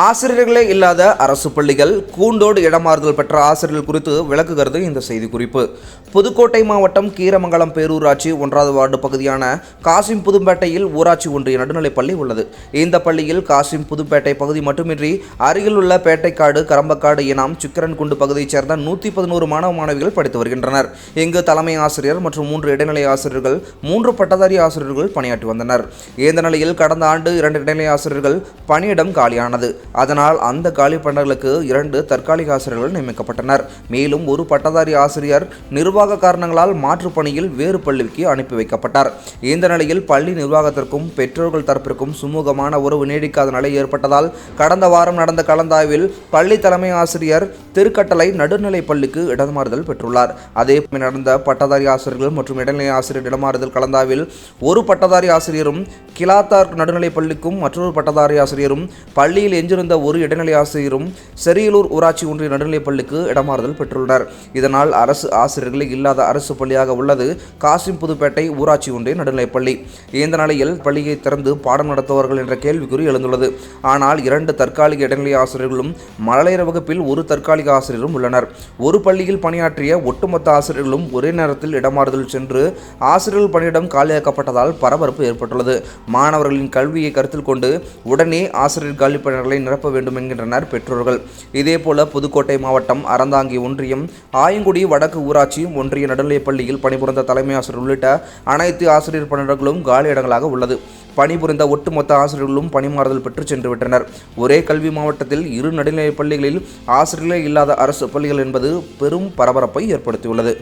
ஆசிரியர்களே இல்லாத அரசு பள்ளிகள் கூண்டோடு இடமாறுதல் பெற்ற ஆசிரியர்கள் குறித்து விளக்குகிறது இந்த செய்திக்குறிப்பு. புதுக்கோட்டை மாவட்டம் கீரமங்கலம் பேரூராட்சி ஒன்றாவது வார்டு பகுதியான காசிம் புதும்பேட்டையில் ஊராட்சி ஒன்றிய நடுநிலைப் பள்ளி உள்ளது. இந்த பள்ளியில் காசிம் புதுப்பேட்டை பகுதி மட்டுமின்றி அருகில் உள்ள பேட்டைக்காடு கரம்பக்காடு இனம் சிக்கரன்குண்டு பகுதியைச் சேர்ந்த நூற்றி பதினோரு மாணவ மாணவிகள் படித்து வருகின்றனர். இங்கு தலைமை ஆசிரியர் மற்றும் மூன்று இடைநிலை ஆசிரியர்கள் மூன்று பட்டதாரி ஆசிரியர்கள் பணியாற்றி வந்தனர். இந்த நிலையில் கடந்த ஆண்டு இரண்டு இடைநிலை ஆசிரியர்கள் பணியிடம் காலியானது. அதனால் அந்த காலி பண்டர்களுக்கு இரண்டு தற்காலிக ஆசிரியர்கள் நியமிக்கப்பட்டனர். மேலும் ஒரு பட்டதாரி ஆசிரியர் நிர்வாக காரணங்களால் மாற்றுப் பணியில் வேறு பள்ளிக்கு அனுப்பி வைக்கப்பட்டார். இந்த நிலையில் பள்ளி நிர்வாகத்திற்கும் பெற்றோர்கள் தரப்பிற்கும் சுமூகமான உறவு நீடிக்காத நிலை ஏற்பட்டதால் கடந்த வாரம் நடந்த கலந்தாய்வில் பள்ளி தலைமை ஆசிரியர் திருக்கட்டளை நடுநிலைப் பள்ளிக்கு இடமாறுதல் பெற்றுள்ளார். அதே நடந்த பட்டதாரி ஆசிரியர்கள் மற்றும் இடைநிலை ஆசிரியர் இடமாறுதல் கலந்தாய்வில் ஒரு பட்டதாரி ஆசிரியரும் கிலாத்தார் நடுநிலைப் பள்ளிக்கும் மற்றொரு பட்டதாரி ஆசிரியரும் பள்ளியில் எஞ்சிருந்த ஒரு இடைநிலை ஆசிரியரும் செரியலூர் ஊராட்சி ஒன்றிய நடுநிலைப் பள்ளிக்கு இடமாறுதல் பெற்றுள்ளனர். இதனால் அரசு ஆசிரியர்களே இல்லாத அரசு பள்ளியாக உள்ளது காசிம் புதுப்பேட்டை ஊராட்சி ஒன்றிய நடுநிலைப் பள்ளி. இந்த நிலையில் பள்ளியை திறந்து பாடம் நடத்துவார்கள் என்ற கேள்விக்குறி எழுந்துள்ளது. ஆனால் இரண்டு தற்காலிக இடைநிலை ஆசிரியர்களும் மழலையர் வகுப்பில் ஒரு தற்காலிக ஆசிரியரும் உள்ளனர். ஒரு பள்ளியில் பணியாற்றிய ஒட்டுமொத்த ஆசிரியர்களும் ஒரே நேரத்தில் இடமாறுதல் சென்று ஆசிரியர்கள் பணியிடம் காலியாக்கப்பட்டதால் பரபரப்பு ஏற்பட்டுள்ளது. மாணவர்களின் கல்வியை கருத்தில் கொண்டு உடனே ஆசிரியர் காலி பணியிடங்களை நிரப்ப வேண்டும் என்கின்றனர் பெற்றோர்கள். இதேபோல புதுக்கோட்டை மாவட்டம் அறந்தாங்கி ஒன்றியம் ஆயங்குடி வடக்கு ஊராட்சி ஒன்றிய நடுநிலைப்பள்ளியில் பணிபுரிந்த தலைமை ஆசிரியர் உள்ளிட்ட அனைத்து ஆசிரியர் பணியிடங்களும் காலி இடங்களாக உள்ளது. பணிபுரிந்த ஒட்டுமொத்த ஆசிரியர்களும் பணிமாறுதல் பெற்று சென்று விட்டனர். ஒரே கல்வி மாவட்டத்தில் இரு நடுநிலைப் பள்ளிகளில் ஆசிரியர்களே இல்லாத அரசு பள்ளிகள் என்பது பெரும் பரபரப்பை ஏற்படுத்தியுள்ளது.